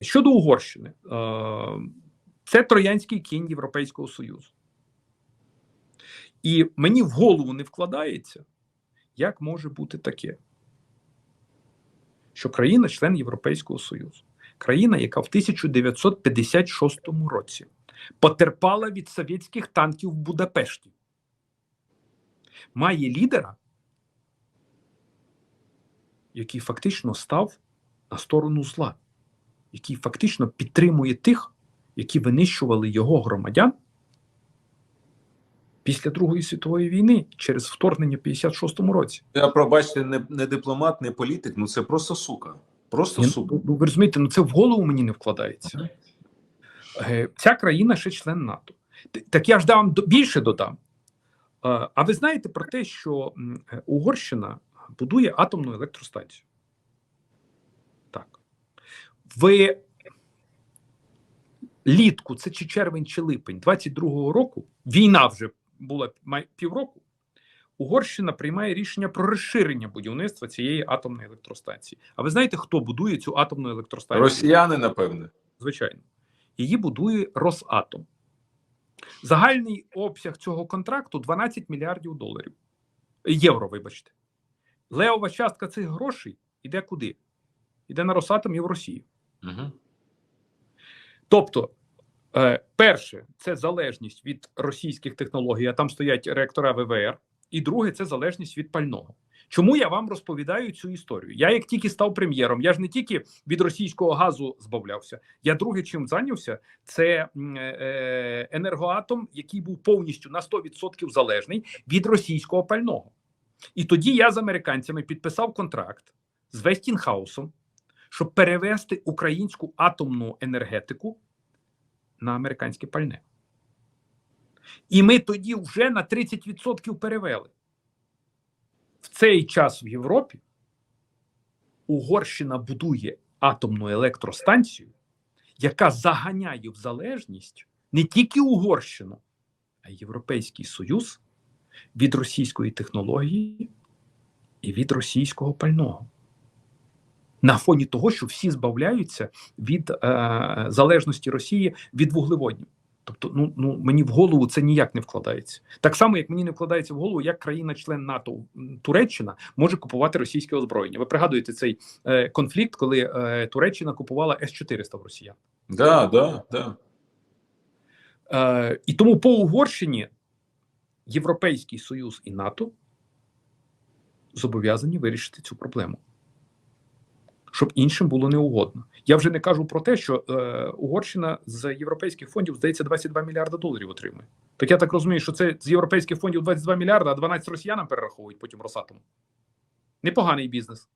Щодо Угорщини, е, це троянський кінь Європейського Союзу. І мені в голову не вкладається, як може бути таке, що країна член Європейського Союзу, країна, яка в 1956 році потерпала від совєтських танків в Будапешті, має лідера, який фактично став на сторону зла, який фактично підтримує тих, які винищували його громадян після Другої світової війни через вторгнення в 56-му році. Я пробачте, не, не дипломат, не політик, ну це просто сука. Просто Ні, сука. ну, ви розумієте, ну це в голову мені не вкладається. Е, Ця країна ще член НАТО. Так я ж дам до- більше додам. Е, А ви знаєте про те, що е, Угорщина будує атомну електростанцію? Ви літку, це чи червень, чи липень 22-го року, війна вже була півроку. Угорщина приймає рішення про розширення будівництва цієї атомної електростанції. А ви знаєте, хто будує цю атомну електростанцію? Росіяни, напевне. Звичайно, її будує Росатом. Загальний обсяг цього контракту 12 мільярдів доларів. Євро, вибачте. Леова частка цих грошей іде куди? Іде на Росатом і в Росію. Тобто, е, перше, це залежність від російських технологій, а там стоять реактора ВВР. І друге, це залежність від пального. Чому я вам розповідаю цю історію? Я як тільки став прем'єром, я ж не тільки від російського газу збавлявся. Я друге чим зайнявся, це е, енергоатом, який був повністю на 100% залежний від російського пального. І тоді я з американцями підписав контракт з Вестінхаусом, щоб перевести українську атомну енергетику на американське пальне. І ми тоді вже на 30% перевели. В цей час в Європі Угорщина будує атомну електростанцію, яка заганяє в залежність не тільки Угорщину, а й Європейський Союз від російської технології і від російського пального. На фоні того, що всі збавляються від е, залежності Росії від вуглеводнів. Тобто, ну ну мені в голову це ніяк не вкладається. Так само, як мені не вкладається в голову, як країна-член НАТО Туреччина може купувати російське озброєння. Ви пригадуєте цей е, конфлікт, коли е, Туреччина купувала С-400 в росіян. Да, да, да. Е, і тому по Угорщині Європейський Союз і НАТО зобов'язані вирішити цю проблему, щоб іншим було неугодно. Я вже не кажу про те, що е, Угорщина з європейських фондів здається 22 мільярда доларів отримує. Так я так розумію, що це з європейських фондів 22 мільярда, а 12 росіянам перераховують потім Росатому. Непоганий бізнес.